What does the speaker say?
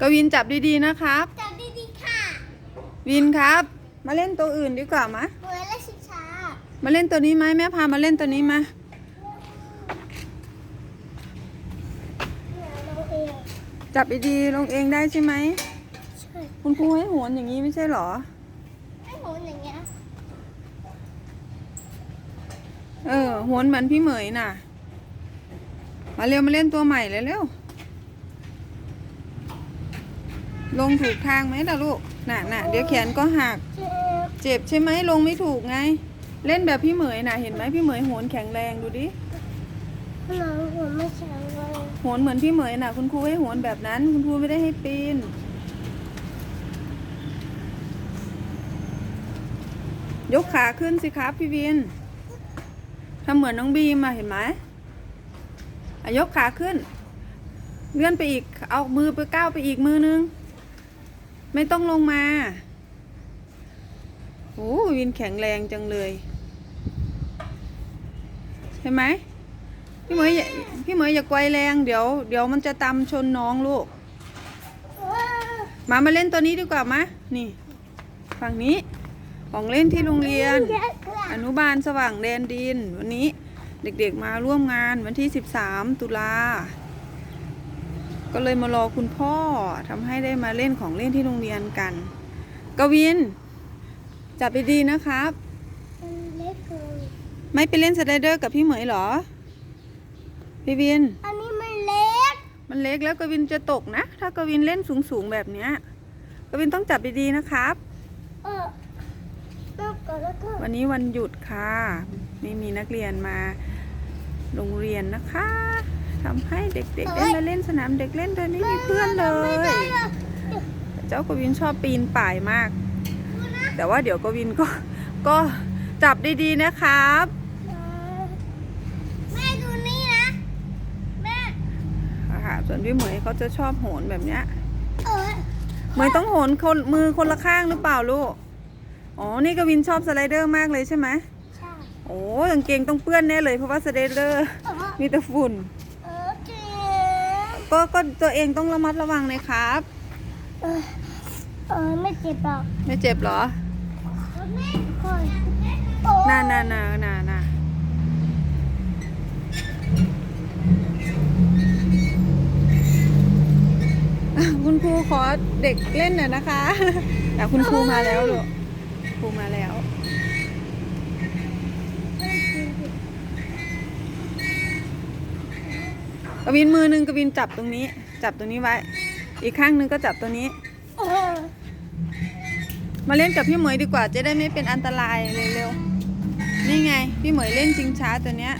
กวินจับดีๆนะครับ จับดีๆค่ะ วินครับ มาเล่นตัวอื่นดีกว่ามะเหมือนและชิชามาเล่นตัวนี้ไหมแม่พามาเล่นตัวนี้มาเหมือนเราเองจับดีๆลงเองได้ใช่ไหมใช่คุณครูให้โหนอย่างนี้ไม่ใช่เหรอให้หนูอย่างเงี้ยเออโหนเหมือนพี่เหมยน่ะ มาเร็วมาเล่นตัวใหม่เลยเร็ว ลงถูกทางไหมล่ะลูก น่ะน่ะเดี๋ยวแขนก็หักเจ็บเจ็บใช่ไหมลงไม่ถูกไง เล่นแบบพี่เหมยน่ะ เห็นไหมพี่เหมยโหนแข็งแรงดูดิหนูหัวไม่แข็งเลยโหนเหมือนพี่เหมยน่ะ คุณครูให้โหนแบบนั้น คุณครูไม่ได้ให้ปีน ยกขาขึ้นสิครับพี่วินทำเหมือนน้องบีมอะเห็นไหมอะยกขาขึ้น เลื่อนไปอีก เอามือไปก้าวไปอีกมือนึง ไม่ต้องลงมา โอ้วินแข็งแรงจังเลย ใช่ไหมพี่เหมยพี่เหมยอย่าไกวแรงเดี๋ยว เดี๋ยวมันจะตำชนน้องลูกมามาเล่นตัวนี้ดีกว่ามะนี่ ฝั่งนี้ของเล่นที่โรงเรียนอะกว่าอนุบาลสว่างแดนดิน วันนี้เด็กๆมาร่วมงานวันที่ 13 ตุลา ก็เลยมารอคุณพ่อทำให้ได้มาเล่นของเล่นที่โรงเรียนกัน กวิน จับดีๆนะครับมันเล็กเกินไม่ไปเล่นสไลเดอร์กับพี่เหมยเหรอ พี่วิน อันนี้มันเล็ก มันเล็กแล้วกวินจะตกนะ ถ้ากวินเล่นสูงๆแบบเนี้ย กวินต้องจับดีๆนะครับเออแล้วก็แล้วก็วันนี้วันหยุดค่ะ ไม่มีนักเรียนมาโรงเรียนนะคะ ทำให้เด็กๆได้มาเล่นสนามเด็กเล่นโดยไม่มีเพื่อนเลไม่ยได้อะแต่เจ้ากวินชอบปีนป่ายมาก แต่ว่าเดี๋ยวกวินก็ก็จับดีๆนะครับแม่ดูนี่นะแม่ค่ะส่วนพี่เหมยเขาจะชอบโหนแบบเนี้ยเออเหมยต้องโหนคนมือคนละข้างหรือเปล่าลูกอ๋อนี่กวินชอบสไลเดอร์มากเลยใช่ไหมใช่โอ้กางเกงต้องเปื้อนแน่เลยเพราะว่าสไลเดอร์เออมีแต่ฝุ่นเออเจ็บ ก็ก็ตัวเองต้องระมัดระวังเลยครับ เออเออไม่เจ็บหรอกไม่เจ็บเหรอแม่คอยโอ้น่าน่าน่าน่าน่าอะคุณครูขอเด็กเล่นหน่อยนะคะแต่คุณครูมาแล้วลูกครูมาแล้ว กวินมือหนึ่งกวินจับตรงนี้ จับตรงนี้ไว้ อีกข้างหนึ่งก็จับตัวนี้ มาเล่นกับพี่เหมยดีกว่าจะได้ไม่เป็นอันตรายเร็วๆนี่ไง พี่เหมยเล่นชิงช้าตัวเนี้ย